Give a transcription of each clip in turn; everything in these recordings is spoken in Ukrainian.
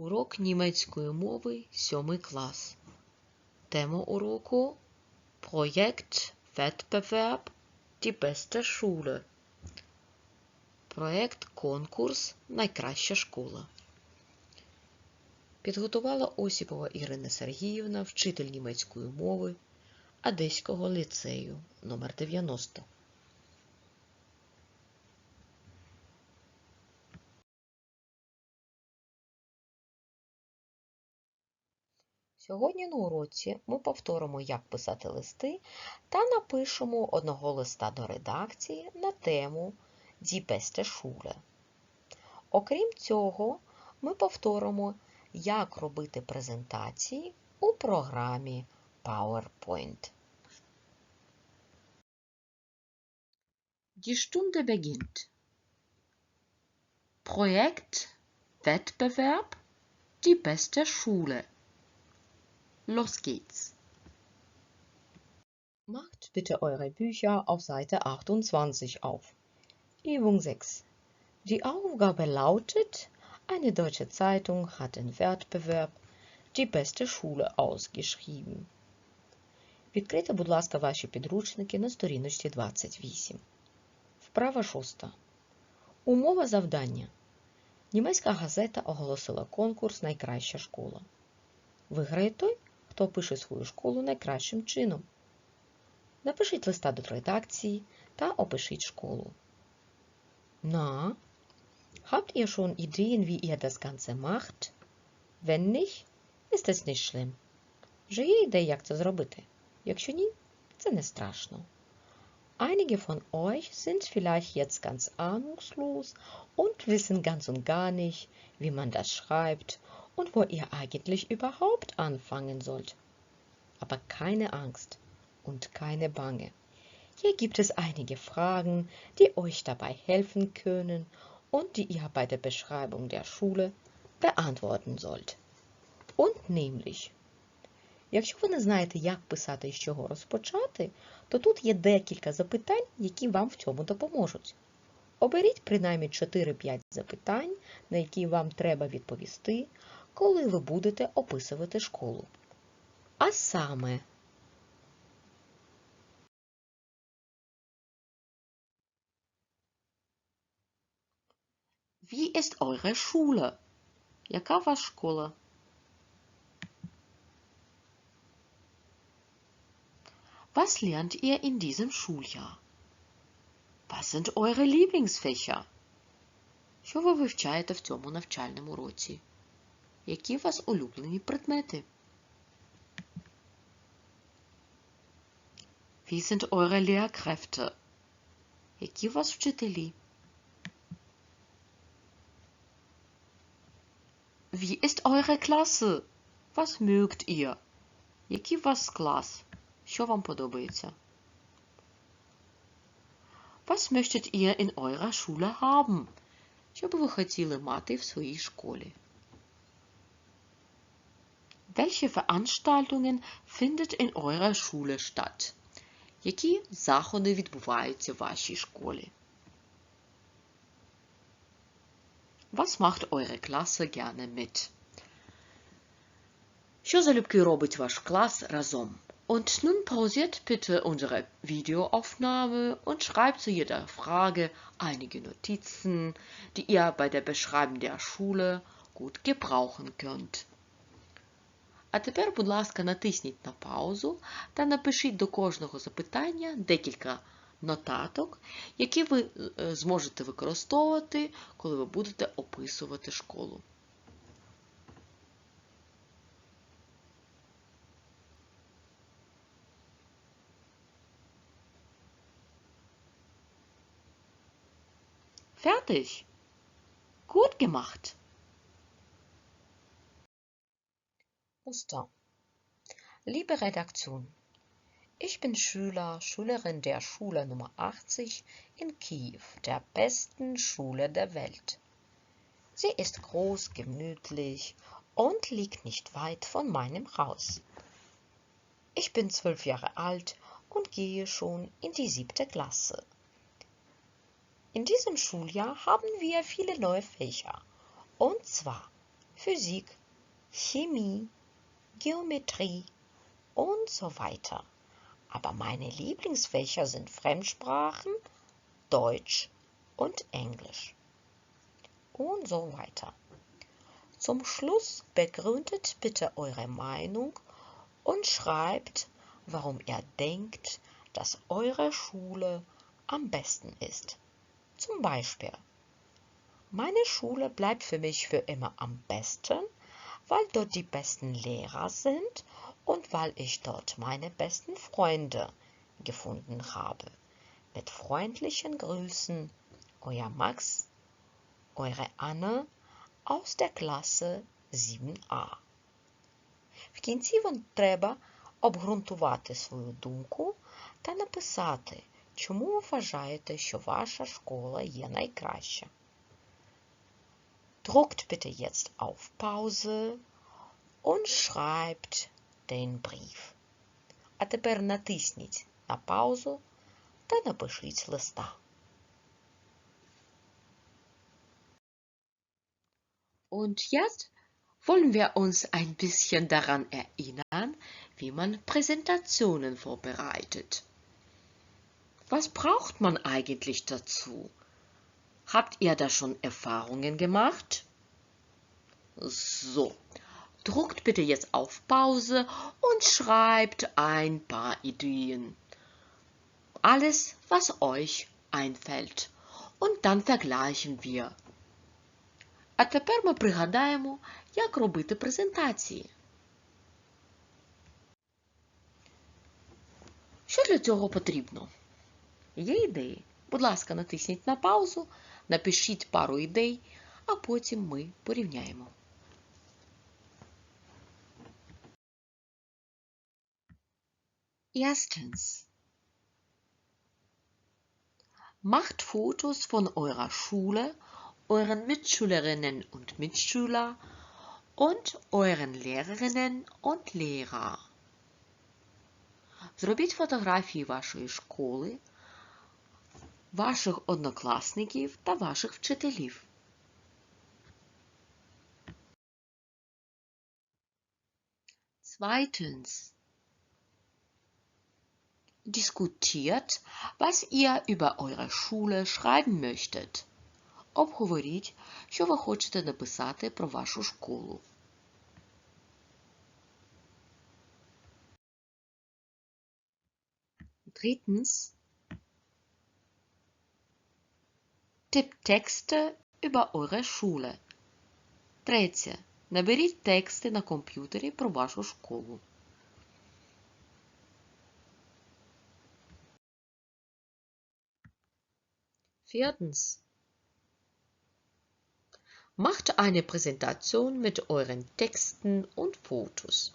Урок німецької мови 7 клас. Тема уроку Projekt Wettbewerb Die beste Schule. Проект Конкурс Найкраща школа. Підготувала Осіпова Ірина Сергіївна, вчитель німецької мови Одеського ліцею номер 90 Сьогодні на уроці ми повторимо, як писати листи та напишемо одного листа до редакції на тему Die beste Schule. Окрім цього, ми повторимо, як робити презентації у програмі PowerPoint. Die Stunde beginnt. Projekt Wettbewerb Die beste Schule. Los geht's. Macht bitte eure Bücher auf Seite 28 auf. Übung 6. Die Aufgabe lautet, eine deutsche Zeitung hat den Wettbewerb Die beste Schule ausgeschrieben. Відкрийте, будь ласка, ваші підручники на сторіночці 28. Вправа 6. Умова завдання. Німецька газета оголосила конкурс Найкраща школа. Виграє той, хто пише свою школу найкращим чином. Напишіть листа до редакції та опишіть школу. Na, habt ihr schon Ideen, wie ihr das Ganze macht? Wenn nicht, ist es nicht schlimm. Вже є ідея, як це зробити? Якщо ні, це не страшно. Einige von euch sind vielleicht jetzt ganz ahnungslos und wissen ganz und gar nicht, wie man das schreibt und wo ihr eigentlich überhaupt anfangen sollt. Aber keine Angst und keine Bange. Hier gibt es einige Fragen, die euch dabei helfen können und die ihr bei der Beschreibung der Schule beantworten sollt. Und nämlich, якщо ви не знаєте, як писати і з чого розпочати, то тут є декілька запитань, які вам в цьому допоможуть. Оберіть принаймні 4-5 запитань, на які вам треба відповісти, коли ви будете описувати школу. А саме, Wie ist eure Schule? Яка ваша школа? Was lernt ihr in diesem Schuljahr? Was sind eure Lieblingsfächer? Що ви вивчаєте в цьому навчальному році? Які у вас улюблені предмети? Wie sind eure Lehrkräfte? Які у вас вчителі? Wie ist eure Klasse? Was mögt ihr? Який у вас клас? Що вам подобається? Was möchtet ihr in eurer Schule haben? Що би ви хотіли мати в своїй школі? Welche Veranstaltungen findet in eurer Schule statt? Які заходи відбуваються в вашій школі? Was macht eure Klasse gerne mit? Що залюбки робить ваш клас разом? Und nun pausiert bitte unsere Videoaufnahme und schreibt zu jeder Frage einige Notizen, die ihr bei der Beschreibung der Schule gut gebrauchen könnt. А тепер, будь ласка, натисніть на паузу та напишіть до кожного запитання декілька нотаток, які ви зможете використовувати, коли ви будете описувати школу. Fertig. Gut gemacht. Muster. Liebe Redaktion, ich bin Schüler, Schülerin der Schule Nummer 80 in Kiew, der besten Schule der Welt. Sie ist groß, gemütlich und liegt nicht weit von meinem Haus. Ich bin zwölf Jahre alt und gehe schon in die siebte Klasse. In diesem Schuljahr haben wir viele neue Fächer. Und zwar Physik, Chemie, Geometrie und so weiter. Aber meine Lieblingsfächer sind Fremdsprachen, Deutsch und Englisch. Und so weiter. Zum Schluss begründet bitte eure Meinung und schreibt, warum ihr denkt, dass eure Schule am besten ist. Zum Beispiel, meine Schule bleibt für mich für immer am besten, weil dort die besten Lehrer sind und weil ich dort meine besten Freunde gefunden habe. Mit freundlichen Grüßen, euer Max, eure Anne aus der класи 7А. В кінці вам треба обґрунтувати свою думку та написати, чому ви вважаєте, що ваша школа є найкраща. Druckt bitte jetzt auf Pause und schreibt den Brief. А тепер натисніть на паузу та напишіть листа. Und jetzt wollen wir uns ein bisschen daran erinnern, wie man Präsentationen vorbereitet. Was braucht man eigentlich dazu? Habt ihr da schon Erfahrungen gemacht? So, druckt bitte jetzt auf Pause und schreibt ein paar Ideen. Alles, was euch einfällt. Und dann vergleichen wir. А тепер ми пригадаємо, як робити презентації. Що для цього потрібно? Є ідеї? Будь ласка, натисніть на паузу, напишіть пару ідей, а потім ми порівняємо. Erstens. Macht Fotos von eurer Schule, euren Mitschülerinnen und Mitschüler und euren Lehrerinnen und Lehrer. Зробіть фотографії вашої школи, ваших однокласників та ваших вчителів. Zweitens. Diskutiert, was ihr über eure Schule schreiben möchtet. Обговоріть, що ви хочете написати про вашу школу. Drittens. Tippt Texte über eure Schule. Третє. Наберіть тексти на комп'ютері про вашу школу. Viertens. Macht eine Präsentation mit euren Texten und Fotos.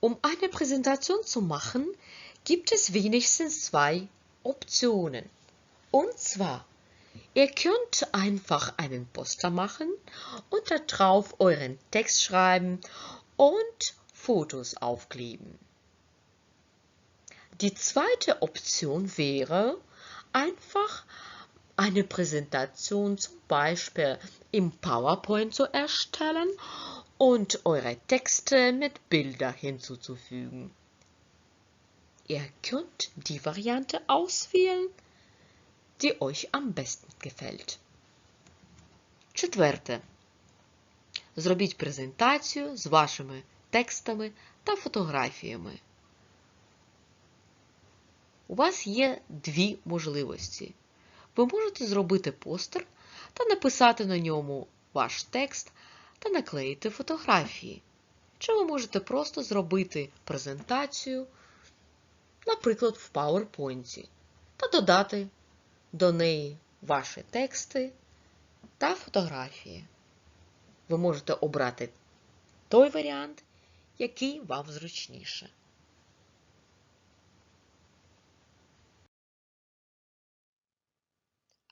Um eine Präsentation zu machen, gibt es wenigstens zwei Optionen. Und zwar, ihr könnt einfach einen Poster machen und darauf euren Text schreiben und Fotos aufkleben. Die zweite Option wäre, einfach eine Präsentation zum Beispiel im PowerPoint zu erstellen und eure Texte mit Bildern hinzuzufügen. Ihr könnt die Variante auswählen, die euch am besten gefällt. Четверте. Зробіть презентацію з вашими текстами та фотографіями. У вас є дві можливості. Ви можете зробити постер та написати на ньому ваш текст та наклеїти фотографії. Чи ви можете просто зробити презентацію, наприклад, в PowerPoint, та додати до неї ваші тексти та фотографії. Ви можете обрати той варіант, який вам зручніше.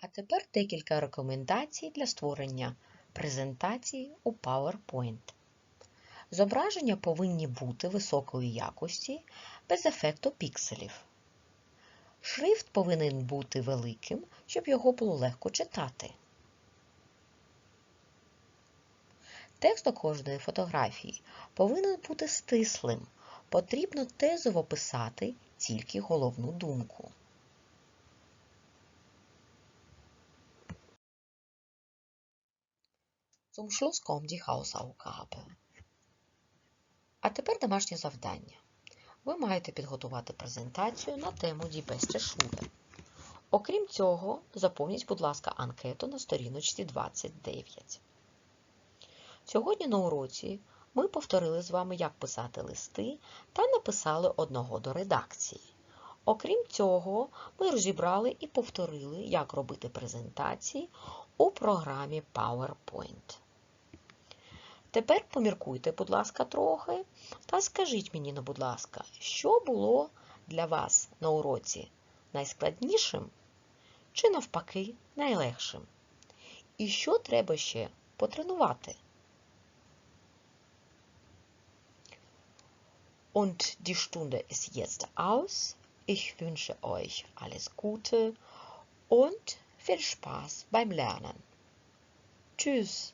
А тепер декілька рекомендацій для створення презентації у PowerPoint. Зображення повинні бути високої якості без ефекту пікселів. Шрифт повинен бути великим, щоб його було легко читати. Текст до кожної фотографії повинен бути стислим. Потрібно тезово писати тільки головну думку. Zum Schluss kommt die Hausaufgabe. А тепер домашнє завдання. Ви маєте підготувати презентацію на тему Die beste Окрім цього, заповніть, будь ласка, анкету на сторіночці 29. Сьогодні на уроці ми повторили з вами, як писати листи та написали одного до редакції. Окрім цього, ми розібрали і повторили, як робити презентації у програмі PowerPoint. Тепер поміркуйте, будь ласка, трохи та скажіть мені, ну, будь ласка, що було для вас на уроці найскладнішим чи навпаки найлегшим? І що треба ще потренувати? Und die Stunde ist jetzt aus. Ich wünsche euch alles Gute und viel Spaß beim Lernen. Tschüss.